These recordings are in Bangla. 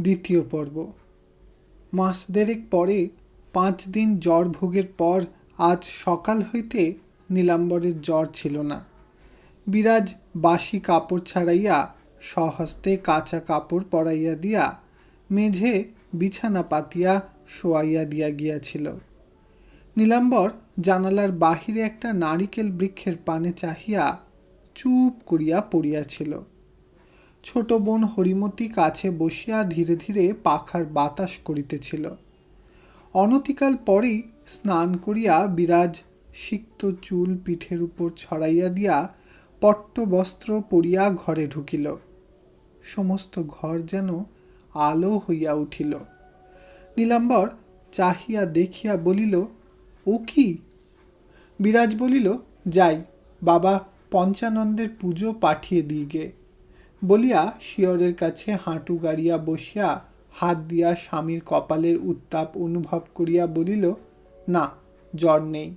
দ্বিতীয় পর্ব। মাস দেড়েক পরে পাঁচ দিন জ্বর ভোগের পর আজ সকাল হইতে নীলাম্বরের জ্বর ছিল না। বিরাজ বাসি কাপড় ছাড়াইয়া স্বহস্তে কাঁচা কাপড় পরাইয়া দিয়া মেঝে বিছানা পাতিয়া শোয়াইয়া দিয়া গিয়াছিল। নীলাম্বর জানালার বাহিরে একটা নারিকেল বৃক্ষের পানে চাহিয়া চুপ করিয়া পড়িয়াছিল। ছোট বোন হরিমতি কাছে বসিয়া ধীরে ধীরে পাখার বাতাস করিতেছিল। অনতিকাল পরেই স্নান করিয়া বিরাজ সিক্ত চুল পিঠের উপর ছড়াইয়া দিয়া পট্ট বস্ত্র পরিয়া ঘরে ঢুকিল। সমস্ত ঘর যেন আলো হইয়া উঠিল। নীলাম্বর চাহিয়া দেখিয়া বলিল, ও কি? বিরাজ বলিল, যাই, বাবা পঞ্চানন্দের পুজো পাঠিয়ে দিগে বলিয়া শিয়রের কাছে হাঁটু গাড়িয়া বসিয়া হাত দিয়া স্বামীর কপালের উত্তাপ অনুভব করিয়া বলিল, না, জ্বর নেই।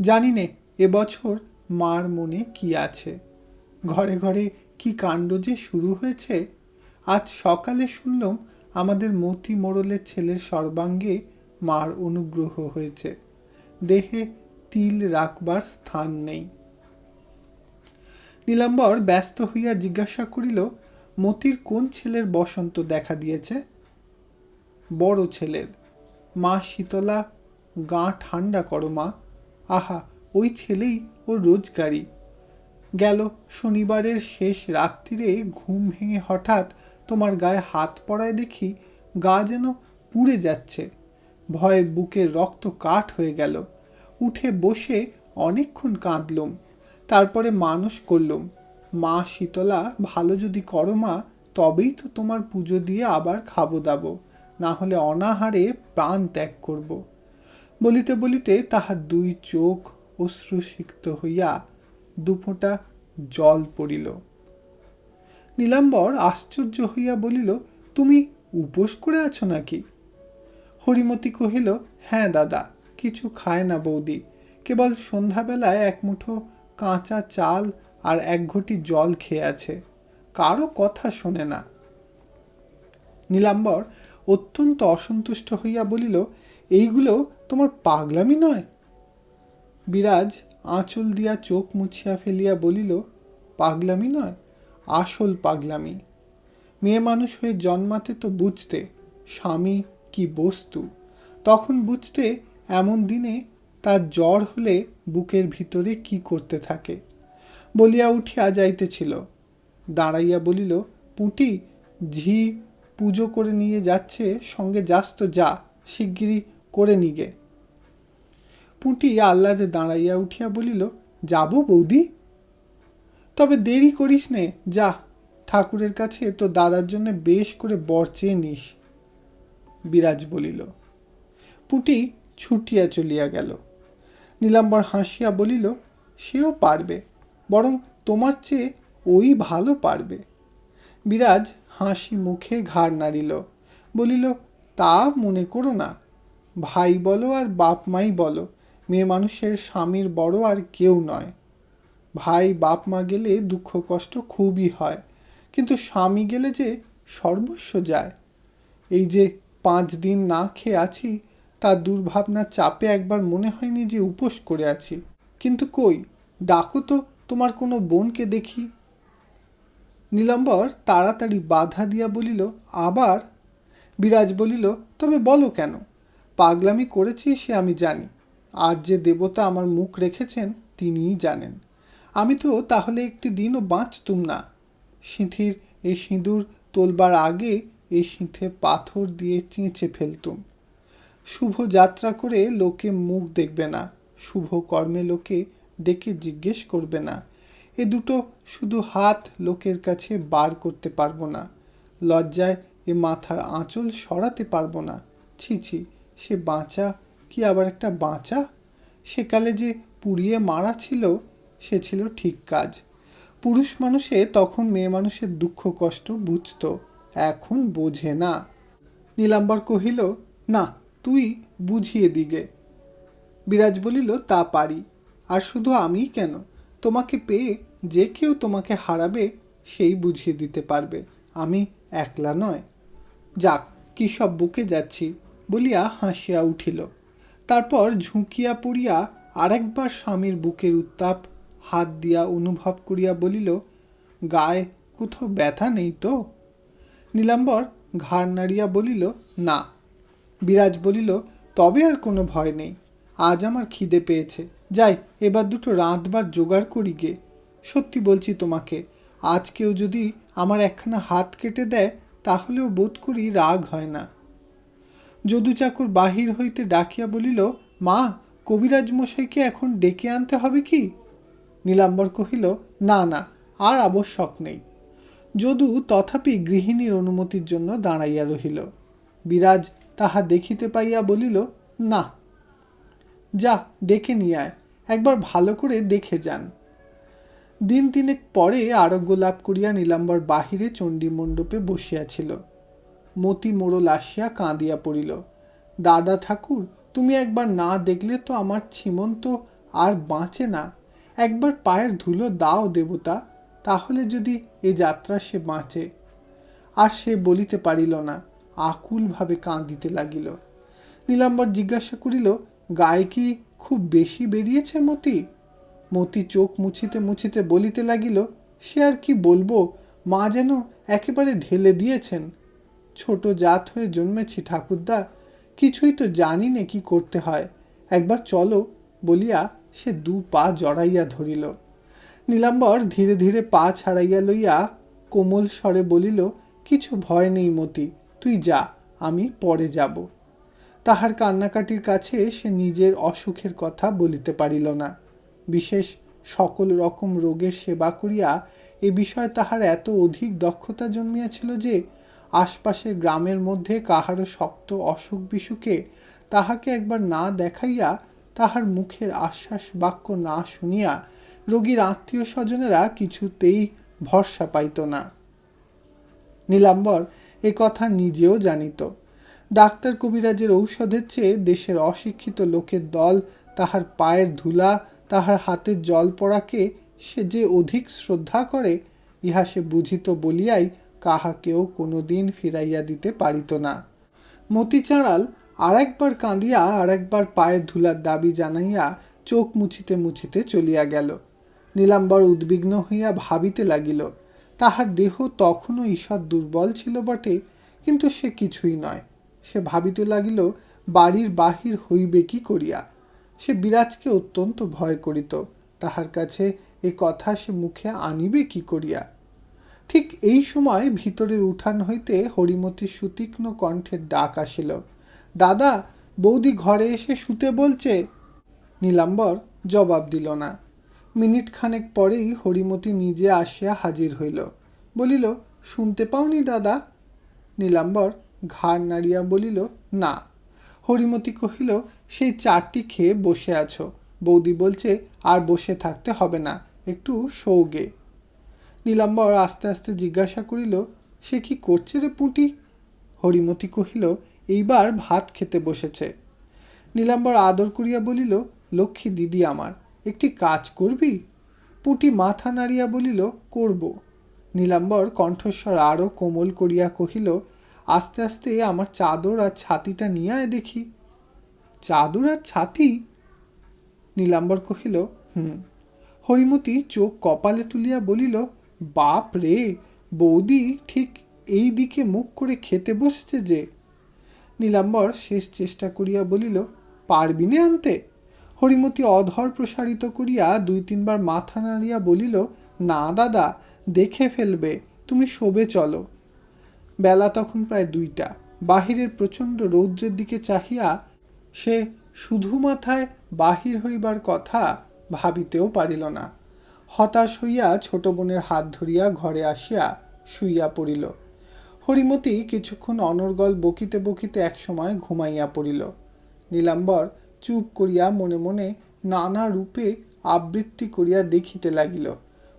জানি নে এবছর মার মনে কি আছে? ঘরে ঘরে কি কাণ্ড যে শুরু হয়েছে? আজ সকালে শুনলাম আমাদের মতি মোড়লের ছেলের সর্বাঙ্গে মার অনুগ্রহ হয়েছে। দেহে তিল রাখবার স্থান নেই। নীলাম্বর ব্যস্ত হইয়া জিজ্ঞাসা করিল, মতির কোন ছেলের বসন্ত দেখা দিয়েছে? বড় ছেলের। মা শীতলা, গা ঠান্ডা করো মা। আহা, ওই ছেলেই ও রোজগারি। গেল শনিবারের শেষ রাত্রিরে ঘুম ভেঙে হঠাৎ তোমার গায়ে হাত পড়ায় দেখি গা যেন পুড়ে যাচ্ছে। ভয়ে বুকের রক্ত কাঠ হয়ে গেল। উঠে বসে অনেকক্ষণ কাঁদলুম। তারপরে মানুষ করলুম মা শীতলা, ভালো যদি করো মা, তবেই তো তোমার পুজো দিয়ে আবার খাব দাবো, না হলে অনাহারে প্রাণ ত্যাগ করব। বলিতে বলিতে তাহার দুই চোখ অশ্রুসিক্ত হইয়া দুফোঁটা জল পড়িল। নীলাম্বর আশ্চর্য হইয়া বলিল, তুমি উপোস করে আছো নাকি? হরিমতি কহিল হ্যাঁ দাদা, কিছু খায় না বৌদি, কেবল সন্ধ্যাবেলায় এক মুঠো কাঁচা চাল আর এক ঘটি জল খেয়ে আছে। কারও কথা শোনে না। নীলাম্বর অত্যন্ত অসন্তুষ্ট হইয়া বলিল, এইগুলো তোমার পাগলামি নয়? বিরাজ আঁচল দিয়া চোখ মুছিয়া ফেলিয়া বলিল, পাগলামি নয়, আসল পাগলামি। মেয়ে মানুষ হয়ে জন্মাতে তো বুঝতে স্বামী কি বস্তু। তখন বুঝতে এমন দিনে তার জ্বর হলে বুকের ভিতরে কি করতে থাকে? বলিয়া উঠিয়া যাইতেছিল। দাঁড়াইয়া বলিল, পুঁটি, ঝি পুজো করে নিয়ে যাচ্ছে, সঙ্গে যাস তো যা, শিগগিরই করে নিগে। পুঁটি আহ্লাদে দাঁড়াইয়া উঠিয়া বলিল, যাব বৌদি। তবে দেরি করিস নে, যা, ঠাকুরের কাছে তো দাদার জন্য বেশ করে বর চেয়ে নিস। বিরাজ বলিল। পুঁটি ছুটিয়া চলিয়া গেল। নীলাম্বর হাসিয়া বলিল, সেও পারবে, বরং তোমার চেয়ে ওই ভালো পারবে। বিরাজ হাসি মুখে ঘাড় নাড়িল, বলিল, তা মনে করো না, ভাই বলো আর বাপ মাই বলো, মেয়ে মানুষের স্বামীর বড় আর কেউ নয়। ভাই বাপ মা গেলে দুঃখ কষ্ট খুবই হয়, কিন্তু স্বামী গেলে যে সর্বস্ব যায়। এই যে পাঁচ দিন না খেয়ে আছি তার দুর্ভাবনার চাপে একবার মনে হয়নি যে উপোস করে আছি। কিন্তু কই? ডাকো তো, তোমার কোনো বোনকে দেখি। নীলাম্বর তাড়াতাড়ি বাধা দিয়া বলিল, আবার? বিরাজ বলিল, তবে বলো কেন? পাগলামি করেছি সে আমি জানি। আর যে দেবতা আমার মুখ রেখেছেন, তিনিই জানেন। আমি তো তাহলে একটি দিনও বাঁচতুম না। সিঁথির এই সিঁদুর তোলবার আগে এই সিঁথে পাথর দিয়ে চেঁচে ফেলতুম। শুভ যাত্রা করে লোকে মুখ দেখবে না। শুভ কর্মে লোকে ডেকে জিজ্ঞেস করবে না। এ দুটো শুধু হাত লোকের কাছে বার করতে পারব না। লজ্জায় এ মাথার আঁচল সরাতে পারব না। ছি ছি, সে বাঁচা কি আবার একটা বাঁচা? সেকালে যে পুড়িয়ে মারা ছিল, সে ছিল ঠিক কাজ। পুরুষ মানুষে তখন মেয়ে মানুষের দুঃখ কষ্ট বুঝত, এখন বোঝে না। নীলাম্বর কহিল, না তুই বুঝিয়ে দিগে। বিরাজ বলিল, তা পারি। আর শুধু আমি কেন? তোমাকে পেয়ে যে কেউ তোমাকে হারাবে, সেই বুঝিয়ে দিতে পারবে। আমি একলা নয়। যাক, কি সব বুকে যাচ্ছি বলিয়া হাসিয়া উঠিল। তারপর ঝুঁকিয়া পড়িয়া আরেকবার স্বামীর বুকের উত্তাপ হাত দিয়া অনুভব করিয়া বলিল, গায়ে কোথাও ব্যথা নেই তো? নীলাম্বর ঘাড় নাড়িয়া বলিল, না। বিরাজ বলিল, তবে আর কোনো ভয় নেই। আজ আমার খিদে পেয়েছে। যাই, এবার দুটো রাঁধবার জোগাড় করি গে। সত্যি বলছি তোমাকে, আজ কেউ যদি আমার একখানা হাত কেটে দেয়, তাহলেও বোধ করি রাগ হয় না। যদু চাকর বাহির হইতে ডাকিয়া বলিল, মা, কবিরাজ মশাইকে এখন ডেকে আনতে হবে কি? নীলাম্বর কহিল, না না, আর আবশ্যক নেই। যদু তথাপি গৃহিণীর অনুমতির জন্য দাঁড়াইয়া রহিল। বিরাজ তাহা দেখিতে পাইয়া বলিল, না। যা, ডেকে নিয়ে আয়। একবার ভালো করে দেখে যান। দিন তিনেক পরে আরোগ্য লাভ করিয়া নীলাম্বর বাহিরে চণ্ডী মণ্ডপে বসিয়াছিল মতি মোড়ল আসিয়া কাঁদিয়া পড়িল, দাদা ঠাকুর, তুমি একবার না দেখলে তো আমার ছিমন্ত আর বাঁচে না। একবার পায়ের ধুলো দাও দেবতা, তাহলে যদি এ যাত্রা সে বাঁচে। আর সে বলিতে পারিল না। আকুলভাবে কাঁদিতে লাগিল। নীলাম্বর জিজ্ঞাসা করিল গায়ে কি খুব বেশি বেরিয়েছে মতি? মতি চোখ মুছিতে মুছিতে বলিতে লাগিল, সে আর কি বলব, মা যেন একেবারে ঢেলে দিয়েছেন। ছোট জাত হয়ে জন্মেছি ঠাকুরদা, কিছুই তো জানি নে কি করতে হয়। একবার চলো, বলিয়া সে দু পা জড়াইয়া ধরিল। নীলাম্বর ধীরে ধীরে পা ছাড়াইয়া লইয়া কোমল স্বরে বলিল, কিছু ভয় নেই মতি তুই যা, আমি পরে যাব। তাহার কান্নাকাটির কাছে সে নিজের অসুখের কথা বলিতে পারিল না। বিশেষ সকল রকম রোগের সেবা করিয়া এ বিষয়ে তাহার এত অধিক দক্ষতা জন্মিয়াছিল যে, আশপাশের গ্রামের মধ্যে কাহারও শক্ত অসুখ বিসুখে তাহাকে একবার না দেখাইয়া তাহার মুখের আশ্বাস বাক্য না শুনিয়া রোগীর আত্মীয় স্বজনেরা কিছুতেই ভরসা পাইত না। নীলাম্বর এ কথা নিজেও জানিত। ডাক্তার কবিরাজের ঔষধের চেয়ে দেশের অশিক্ষিত লোকের দল, তাহার পায়ের ধুলা, তাহার হাতের জল পড়াকে সে যে অধিক শ্রদ্ধা করে, ইহা সে বুঝিত বলিয়াই কাহাকেও কোনো দিন ফিরাইয়া দিতে পারিত না। মতি চাঁড়াল আরেকবার কাঁদিয়া আর একবার পায়ের ধুলার দাবি জানাইয়া চোখ মুছিতে মুছিতে চলিয়া গেল। নীলাম্বর উদ্বিগ্ন হইয়া ভাবিতে লাগিল তাহার দেহ তখনও ঈষৎ দুর্বল ছিল বটে, কিন্তু সে কিছুই নয়। সে ভাবিতে লাগিল, বাড়ির বাহির হইবে কি করিয়া? সে বিরাজকে অত্যন্ত ভয় করিত। তাহার কাছে এ কথা সে মুখে আনিবে কি করিয়া? ঠিক এই সময় ভিতরের উঠান হইতে হরিমতির সুতীক্ষ্ণ কণ্ঠের ডাক আসিল। দাদা, বৌদি ঘরে এসে শুতে বলছে। নীলাম্বর জবাব দিল না। মিনিট খানেক পরেই হরিমতি নিজে আসিয়া হাজির হইল। বলিল, শুনতে পাওনি দাদা? নীলাম্বর ঘাড় নাড়িয়া বলিল, না। হরিমতি কহিল, সেই চারটি খেয়ে বসে আছো। বৌদি বলছে, আর বসে থাকতে হবে না, একটু সৌগে নীলাম্বর আস্তে আস্তে জিজ্ঞাসা করিল, সে কি করছে রে পুঁটি? হরিমতি কহিল, এইবার ভাত খেতে বসেছে। নীলাম্বর আদর করিয়া বলিল, লক্ষ্মী দিদি আমার। একটি কাজ করবি? পুটি মাথা নাড়িয়া বলিল, করব। নীলাম্বর কণ্ঠস্বর আরও কোমল করিয়া কহিল, আস্তে আস্তে আমার চাদর আর ছাতিটা নিয়ে আয় দেখি। চাদর আর ছাতি? নীলাম্বর কহিল, হুম। হরিমতি চোখ কপালে তুলিয়া বলিল, বাপ রে, বৌদি ঠিক এই দিকে মুখ করে খেতে বসেছে যে। নীলাম্বর শেষ চেষ্টা করিয়া বলিল, পারবি নে আনতে? হরিমতি অধর প্রসারিত করিয়া দুই তিনবার মাথা নাড়িয়া বলিল, না দাদা, দেখে ফেলবে, তুমি শোবে চলো। বেলা তখন প্রায় দুইটা। বাহিরের প্রচণ্ড রৌদ্রের দিকে চাহিয়া সে শুধু মাথায় বাহির হইবার কথা ভাবিতেও পারিল না। হতাশ হইয়া ছোট বোনের হাত ধরিয়া ঘরে আসিয়া শুইয়া পড়িল। হরিমতি কিছুক্ষণ অনর্গল বকিতে বকিতে একসময় ঘুমাইয়া পড়িল। নীলাম্বর চুপ করিয়া মনে মনে নানা রূপে আবৃত্তি করিয়া দেখিতে লাগিল।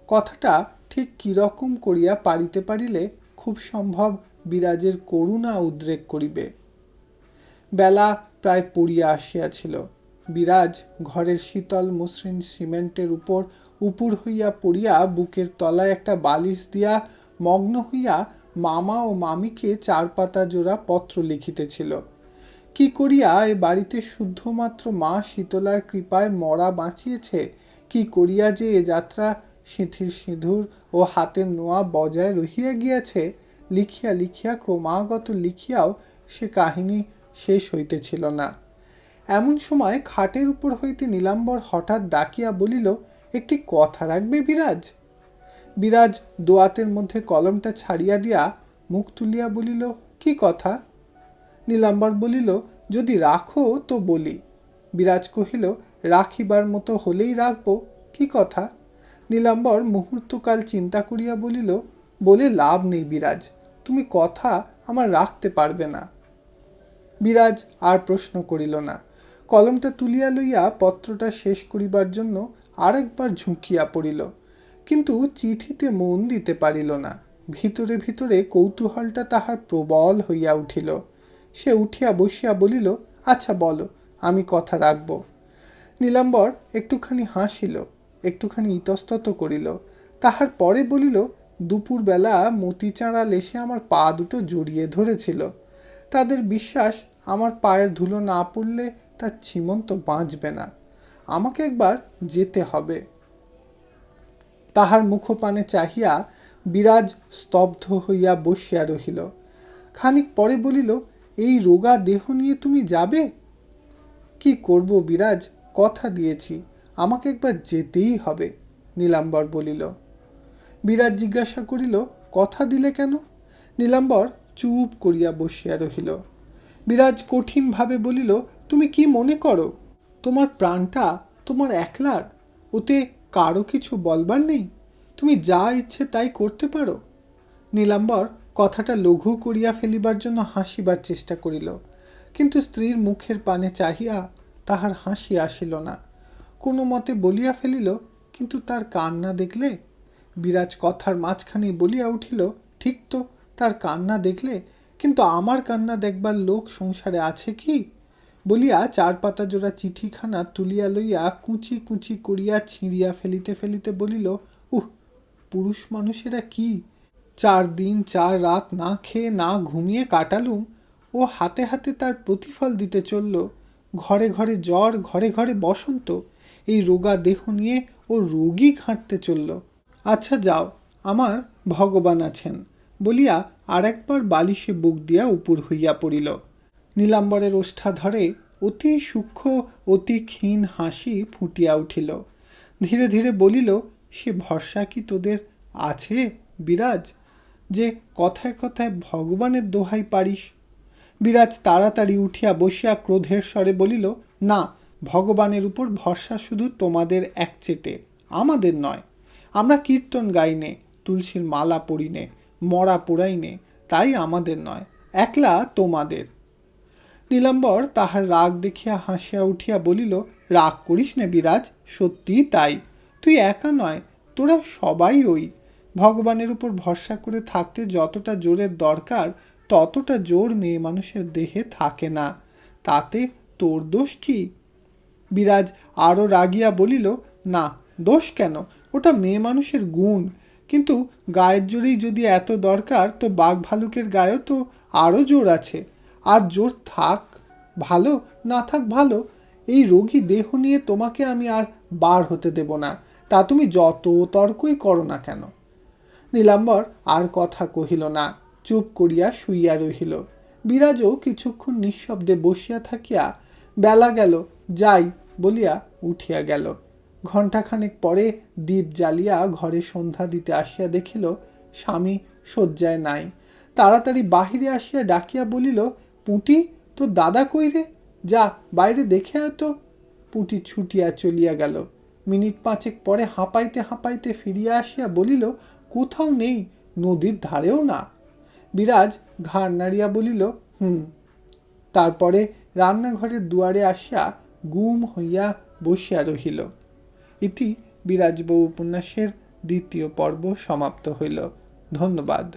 কথাটা ঠিক কীরকম করিয়া পারিতে পারিলে খুব সম্ভব বিরাজের করুণা উদ্রেক করিবে। বেলা প্রায় পড়িয়া আসিয়াছিল। বিরাজ ঘরের শীতল মসৃণ সিমেন্টের উপর উপুর হইয়া পড়িয়া বুকের তলায় একটা বালিশ দিয়া মগ্ন হইয়া মামা ও মামিকে চার পাতা জোড়া পত্র লিখিতেছিল। কি করিয়া এ বাড়িতে শুদ্ধমাত্র মা শীতলার কৃপায় মরা বাঁচিয়েছে? কি করিয়া যে এ যাত্রা সিঁথির সিঁদুর ও হাতের নোয়া বজায় রহিয়া গিয়াছে? লিখিয়া লিখিয়া ক্রমাগত লিখিয়াও সে কাহিনী শেষ হইতেছিল না। এমন সময় খাটের উপর হইতে নীলাম্বর হঠাৎ ডাকিয়া বলিল, একটি কথা রাখবে বিরাজ? বিরাজ দোয়াতের মধ্যে কলমটা ছাড়িয়া দিয়া মুখ তুলিয়া বলিল, কি কথা? নীলাম্বর বলিল, যদি রাখো তো বলি। বিরাজ কহিল, রাখিবার মতো হলেই রাখব, কি কথা? নীলাম্বর মুহূর্তকাল চিন্তা করিয়া বলিল, বলে লাভ নেই বিরাজ, তুমি কথা আমার রাখতে পারবে না। বিরাজ আর প্রশ্ন করিল না। কলমটা তুলিয়া লইয়া পত্রটা শেষ করিবার জন্য আরেকবার ঝুঁকিয়া পড়িল, কিন্তু চিঠিতে মন দিতে পারিল না। ভিতরে ভিতরে কৌতূহলটা তাহার প্রবল হইয়া উঠিল। সে উঠিয়া বসিয়া বলিল আচ্ছা বলো, আমি কথা রাখব। নীলাম্বর একটুখানি হাসিল, একটুখানি ইতস্তত করিল। তাহার পরে বলিল, দুপুরবেলা মতিচাঁড়া লেসে আমার পা দুটো জড়িয়ে ধরেছিল। তাদের বিশ্বাস আমার পায়ের ধুলো না পড়লে তার ছিমন্ত বাঁচবে না। আমাকে একবার যেতে হবে। তাহার মুখপানে চাহিয়া বিরাজ স্তব্ধ হইয়া বসিয়া রহিল। খানিক পরে বলিল এই রোগা দেহ নিয়ে তুমি যাবে? কি করব বিরাজ? কথা দিয়েছি। আমাকে একবার যেতেই হবে, নীলাম্বর বলিল। বিরাজ জিজ্ঞাসা করিল, কথা দিলে কেন? নীলাম্বর চুপ করিয়া বসিয়া রহিল। বিরাজ কঠিনভাবে বলিল, তুমি কি মনে করো? তোমার প্রাণটা তোমার একলার? ওতে কারও কিছু বলবার নেই? তুমি যা ইচ্ছে তাই করতে পারো? নীলাম্বর কথাটা লঘু করিয়া ফেলিবার জন্য হাসিবার চেষ্টা করিল। কিন্তু স্ত্রীর মুখের পানে চাহিয়া তাহার হাসি আসিল না। কোনো মতে বলিয়া ফেলিল, কিন্তু তার কান্না দেখলে? বিরাজ কথার মাঝখানে বলিয়া উঠিল, ঠিক তো, তার কান্না দেখলে, কিন্তু আমার কান্না দেখবার লোক সংসারে আছে কি? বলিয়া চার পাতা জোড়া চিঠিখানা তুলিয়া লইয়া কুচি কুচি করিয়া ছিঁড়িয়া ফেলিতে ফেলিতে বলিল, উহ, পুরুষ মানুষেরা কি চার দিন, চার রাত না খেয়ে না ঘুমিয়ে কাটালুম, ও হাতে হাতে তার প্রতিফল দিতে চলল, ঘরে ঘরে জ্বর, ঘরে ঘরে বসন্ত, এই রোগা দেহ নিয়ে ও রোগী ঘাঁটতে চলল। আচ্ছা যাও, আমার ভগবান আছেন, বলিয়া আর একবার বালিশে বুক দিয়া উপর হইয়া পড়িল। নীলাম্বরের ওষ্ঠা ধরে অতি সূক্ষ্ম, অতি ক্ষীণ হাসি ফুটিয়া উঠিল। ধীরে ধীরে বলিল, সে ভরসা কি তোদের আছে, বিরাজ? যে কথায় কথায় ভগবানের দোহাই পারিস। বিরাজ তাড়াতাড়ি উঠিয়া বসিয়া ক্রোধের স্বরে বলিল, না, ভগবানের উপর ভরসা শুধু তোমাদের একচেটে আমাদের নয়। আমরা কীর্তন গাইনে, তুলসীর মালা পড়িনে মরা পোড়াইনে, তাই আমাদের নয়, একলা তোমাদের। নীলাম্বর তাহার রাগ দেখিয়া হাসিয়া উঠিয়া বলিল, রাগ করিস নে বিরাজ সত্যি তাই। তুই একা নয়, তোরা সবাই ওই ভগবানের উপর ভরসা করে থাকতে যতটা জোরের দরকার, ততটা জোর মেয়ে মানুষের দেহে থাকে না। তাতে তোর দোষ কি? বিরাজ আরও রাগিয়া বলিল, না, দোষ কেন? ওটা মেয়ে মানুষের গুণ। কিন্তু গায়ের জোরেই যদি এত দরকার, তো বাঘ ভালুকের গায়েও তো আরও জোর আছে। আর জোর থাক ভালো, না থাক ভালো, এই রোগী দেহ নিয়ে তোমাকে আমি আর বার হতে দেব না। তা তুমি যত তর্কই করো না কেন? নীলাম্বর আর কথা কহিল না। চুপ করিয়া শুইয়া রহিল। বিরাজও কিছুক্ষণ নিঃশব্দে বসিয়া থাকিয়া বেলা গেল, যাই বলিয়া উঠিয়া গেল। ঘণ্টাখানেক পরে দীপ জ্বালিয়া ঘরে সন্ধ্যা দিতে আসিয়া দেখিল, স্বামী শয্যায় নাই। তাড়াতাড়ি বাহিরে আসিয়া ডাকিয়া বলিল, পুঁটি তো দাদা কই রে? যা, বাইরে দেখে আয় তো। পুঁটি ছুটিয়া চলিয়া গেল। মিনিট পাঁচেক পরে হাঁপাইতে হাঁপাইতে ফিরিয়া আসিয়া বলিল কোথাও নেই, নদীর ধারেও না। বিরাজ ঘাড় নাড়িয়া বলিল, হুম। তারপরে রান্নাঘরের দুয়ারে আসিয়া গুম হইয়া বসিয়া রহিল। ইতি বিরাজবউ উপন্যাসের দ্বিতীয় পর্ব সমাপ্ত হইল। ধন্যবাদ।